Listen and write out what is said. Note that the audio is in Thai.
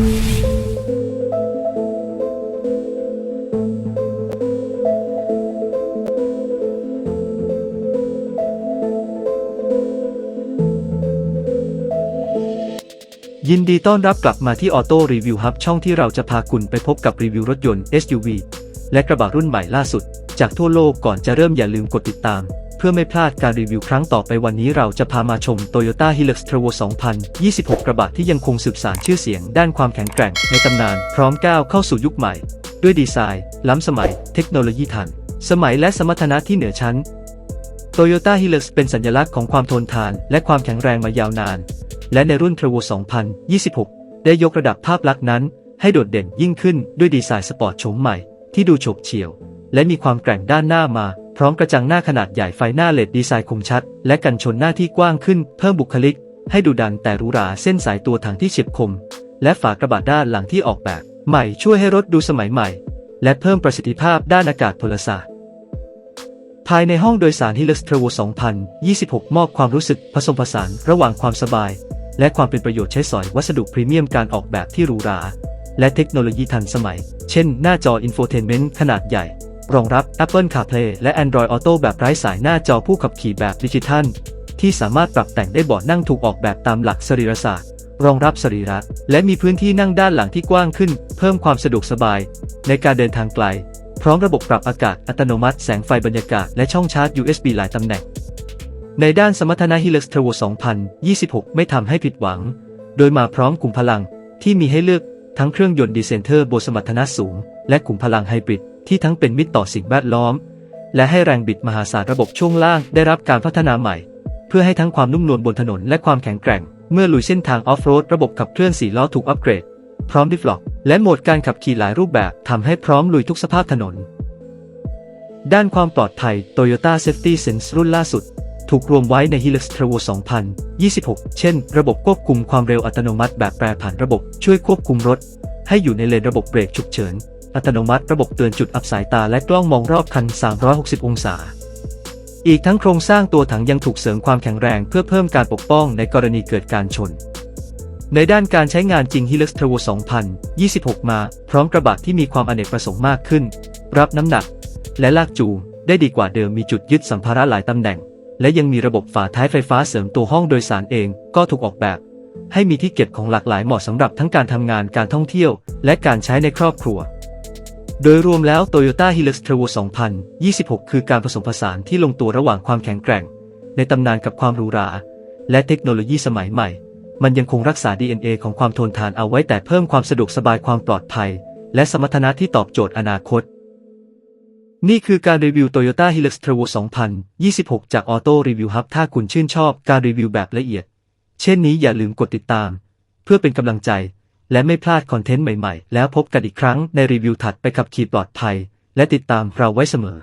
ยินดีต้อนรับกลับมาที่ Auto Review Hub ช่องที่เราจะพาคุณไปพบกับรีวิวรถยนต์ SUV และกระบะรุ่นใหม่ล่าสุด จากทั่วโลกก่อนจะเริ่มอย่าลืมกดติดตาม เพื่อไม่พลาดการรีวิวครั้งต่อไปวันนี้เราจะพามาชม Toyota Hilux Trevo 2026 กระบะที่ยังคงสืบสานชื่อเสียงด้านความแข็งแกร่งในตำนาน พร้อมก้าวเข้าสู่ยุคใหม่ ด้วยดีไซน์ ล้ำสมัย เทคโนโลยีทัน สมัยและสมรรถนะที่เหนือชั้น Toyota Hilux เป็นสัญลักษณ์ของความทนทานและความแข็งแรงมายาวนาน และในรุ่น Trevo 2026 ได้ยกระดับภาพลักษณ์นั้น ให้โดดเด่นยิ่งขึ้นด้วยดีไซน์สปอร์ตโฉมใหม่ที่ดูโฉบเฉี่ยว และมีความแกร่งด้านหน้ามา ร้อมกระจังหน้าขนาดใหญ่ไฟหน้าเลดดีไซน์คมชัด และกันชนหน้าที่กว้างขึ้น เพิ่มบุคลิก ให้ดูดันแต่หรูหราเส้นสายตัวถังที่เฉียบคม และฝากระบะด้านหลังที่ออกแบบ ใหม่ช่วยให้รถดูสมัยใหม่ และเพิ่มประสิทธิภาพด้านอากาศพลศาสตร์ภายในห้องโดยสาร Hilux Trevo 2026 มอบความรู้สึกผสมผสานระหว่างความสบาย และความเป็นประโยชน์ใช้สอยวัสดุพรีเมียมการออกแบบที่หรูหรา และเทคโนโลยีทันสมัย เช่น หน้าจออินโฟเทนเมนต์ขนาดใหญ่ รองรับ Apple CarPlay และ Android Auto แบบไร้สายหน้าจอผู้ขับขี่แบบดิจิทัล ที่สามารถปรับแต่งได้เบาะนั่งถูกออกแบบตามหลักสรีรศาสตร์ รองรับสรีระ และมีพื้นที่นั่งด้านหลังที่กว้างขึ้น เพิ่มความสะดวกสบาย ในการเดินทางไกล พร้อมระบบปรับอากาศอัตโนมัติแสงไฟบรรยากาศและช่องชาร์จ USB หลายตำแหน่ง ในด้านสมรรถนะ Hilux Trevo 2026 ไม่ทำให้ผิดหวัง โดยมาพร้อมขุมพลังที่มีให้เลือกทั้งเครื่องยนต์ดีเซนเทอร์โบสมรรถนะสูง และขุมพลังไฮบริด ที่ทั้งเป็นมิตรต่อสิ่งแวดล้อม และให้แรงบิดมหาศาลระบบช่วงล่างได้รับการพัฒนาใหม่ เพื่อให้ทั้งความนุ่มนวลบนถนนและความแข็งแกร่ง เมื่อลุยเส้นทางออฟโรดระบบขับเคลื่อน4ล้อถูกอัปเกรด พร้อมดิฟล็อกและโหมดการขับขี่หลายรูปแบบทำให้พร้อมลุยทุกสภาพถนน ด้านความปลอดภัย Toyota Safety Sense รุ่นล่าสุด ถูกรวมไว้ใน Hilux Trevo 2026 เช่น ระบบควบคุมความเร็วอัตโนมัติแบบแปรผันระบบช่วยควบคุมรถ ให้อยู่ในเลนระบบเบรกฉุกเฉิน อัตโนมัติระบบเตือนจุดอับสายตาและกล้องมองรอบคัน 360 องศา อีกทั้งโครงสร้างตัวถังยังถูกเสริมความแข็งแรงเพื่อเพิ่มการปกป้องในกรณีเกิดการชน ในด้านการใช้งานจริง Hilux Trevo 2026 มา พร้อมกระบะที่มีความอเนกประสงค์มากขึ้น รับน้ำหนัก และลากจูงได้ดีกว่าเดิมมีจุดยึดสัมภาระหลายตำแหน่ง และยังมีระบบฝาท้ายไฟฟ้าเสริมตัวห้องโดยสารเองก็ถูกออกแบบให้มีที่เก็บของหลากหลายเหมาะสำหรับทั้งการทำงานการท่องเที่ยว และการใช้ในครอบครัว โดยรวมแล้ว Toyota Hilux Trevo 2026 คือการผสมผสานที่ลงตัวระหว่างความแข็งแกร่ง ในตำนานกับความหรูหรา และเทคโนโลยีสมัยใหม่ มันยังคงรักษา DNA ของความทนทานเอาไว้แต่เพิ่มความสะดวกสบายความปลอดภัย และสมรรถนะที่ตอบโจทย์อนาคต นี่คือการรีวิว Toyota Hilux Trevo 2026 จาก Auto Review Hub ถ้าคุณชื่นชอบการรีวิวแบบละเอียด เช่นนี้อย่าลืมกดติดตาม เพื่อเป็นกำลังใจ และไม่พลาดคอนเทนต์ใหม่ๆ แล้วพบกันอีกครั้งในรีวิวถัดไปขับขี่ปลอดภัย และติดตามเราไว้เสมอ